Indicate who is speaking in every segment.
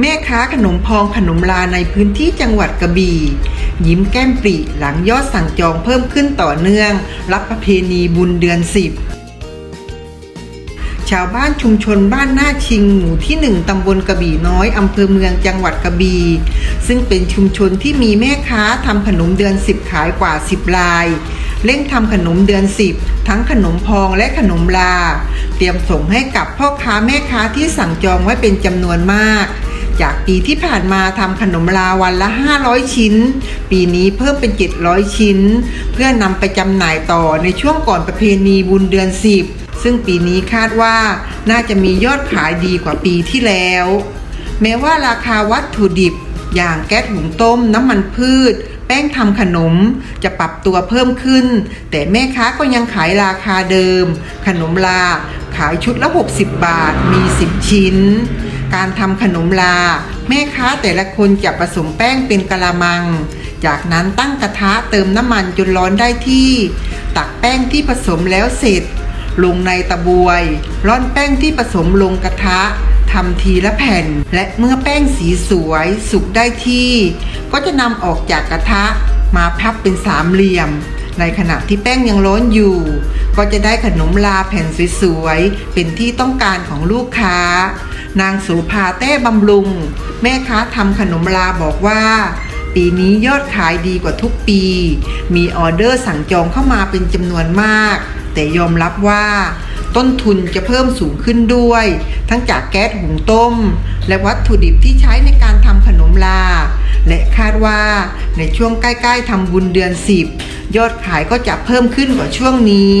Speaker 1: แม่ค้าขนมพองขนมลาในพื้นที่จังหวัดกระบี่ ยิ้มแก้มปรีหลังยอดสั่งจองเพิ่มขึ้นต่อเนื่อง รับประเพณีบุญเดือนสิบชาวบ้านชุมชนบ้านหน้าชิงหมู่ที่หนึ่งตำบลกระบี่น้อยอำเภอเมืองจังหวัดกระบี่ซึ่งเป็นชุมชนที่มีแม่ค้าทำขนมเดือนสิบขายกว่าสิบลาย เร่งทำขนมเดือนสิบทั้งขนมพองและขนมลา เตรียมส่งให้กับพ่อค้าแม่ค้าที่สั่งจองไว้เป็นจำนวนมาก จากปีที่ผ่านมาทำขนมลาวันละ 500 ชิ้น ปีนี้เพิ่มเป็น 700 ชิ้น เพื่อนำไปจำหน่ายต่อในช่วงก่อนประเพณีบุญเดือนสิบซึ่งปีนี้คาดว่าน่าจะมียอดขายดีกว่าปีที่แล้ว แม้ว่าราคาวัตถุดิบ อย่างแก๊สหุงต้มน้ำมันพืช แป้งทำขนมจะปรับตัวเพิ่มขึ้น แต่แม่ค้าก็ยังขายราคาเดิม ขนมลาขายชุดละ 60 บาทมี 10 ชิ้น การทำขนมลา แม่ค้าแต่ละคนจะผสมแป้งเป็นกะละมัง จากนั้นตั้งกระทะเติมน้ำมันจนร้อนได้ที่ ตักแป้งที่ผสมแล้วเสร็จ ลงในตะบวย ร่อนแป้งที่ผสมลงกระทะทำทีละแผ่น และเมื่อแป้งสีสวยสุกได้ที่ ก็จะนำออกจากกระทะมาพับเป็นสามเหลี่ยม ในขณะที่แป้งยังร้อนอยู่ ก็จะได้ขนมลาแผ่นสวยๆเป็นที่ต้องการของลูกค้า นางสูภาแต้บำรุง แม่ค้าทำขนมลาบอกว่า ปีนี้ยอดขายดีกว่าทุกปี มีออเดอร์สั่งจองเข้ามาเป็นจำนวนมาก แต่ยอมรับว่า ต้นทุนจะเพิ่มสูงขึ้นด้วย ทั้งจากแก๊สหุงต้ม และวัตถุดิบที่ใช้ในการทำขนมลา และคาดว่าในช่วงใกล้ ๆทำบุญเดือน 10ยอดขายก็จะเพิ่มขึ้นกว่าช่วงนี้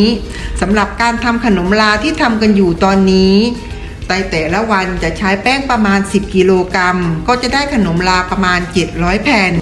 Speaker 1: สำหรับการทำขนมลาที่ทำกันอยู่ตอนนี้ ไตแต่ละวันจะใช้แป้งประมาณ 10 กิโลกรัม ก็จะได้ขนมลาประมาณ 700 แผ่น